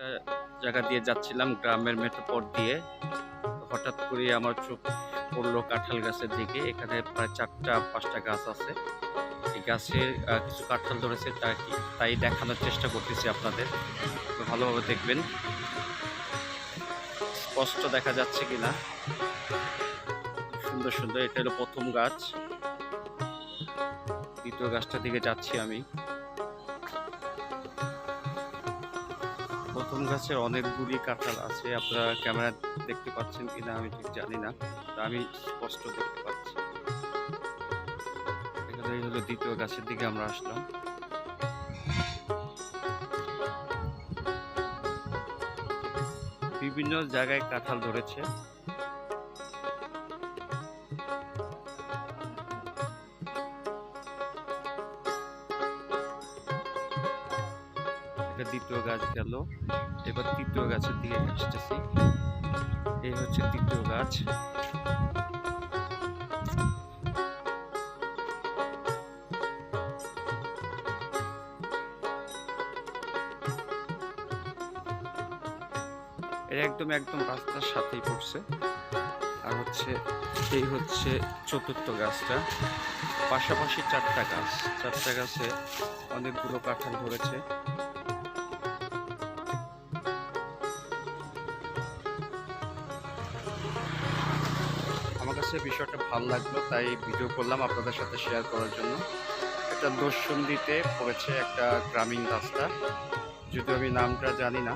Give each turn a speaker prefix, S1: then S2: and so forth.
S1: একটা জায়গা দিয়ে যাচ্ছিলাম গ্রামের মেঠো পথ দিয়ে। হঠাৎ করে আমার চোখ পড়ল কাঁঠাল গাছের দিকে। এখানে প্রায় চারটা পাঁচটা গাছ আছে। এই গাছে আহ, কিছু কাঁঠাল ধরেছে তা কি তাই দেখানোর চেষ্টা করতেছি আপনাদের। ভালোভাবে দেখবেন। স্পষ্ট দেখা যাচ্ছে কিনা। সুন্দর সুন্দর। এটা হলো প্রথম গাছ। দ্বিতীয় গাছটার দিকে যাচ্ছি আমি। প্রথম গাছের অনেকগুলি কাঁঠাল আছে। আপনারা ক্যামেরা দেখতে পাচ্ছেন কিনা আমি ঠিক জানি না আমি স্পষ্ট করতে পারছি। এখানে হলো দ্বিতীয় গাছের দিকে আমরা আসলাম। বিভিন্ন জায়গায় কাঁঠাল ধরেছে। এটা দ্বিতীয় গাছ গেল। এবার তৃতীয় গাছের দিকে আসতেছি। এই হচ্ছে তৃতীয় গাছ। এটা একদম একদম রাস্তার সাথেই পড়ছে। আর হচ্ছে, এই হচ্ছে চতুর্থ গাছটা। পাশাপাশি চারটা গাছ। চারটা গাছে অনেকগুলো কাঁঠাল ধরেছে। কাছে বিষয়টা ভালো লাগল, তাই ভিডিও করলাম আপনাদের সাথে শেয়ার করার জন্য। একটা দর্শন দিতে পড়েছে একটা গ্রামীণ রাস্তা। যদিও আমি নামটা জানি না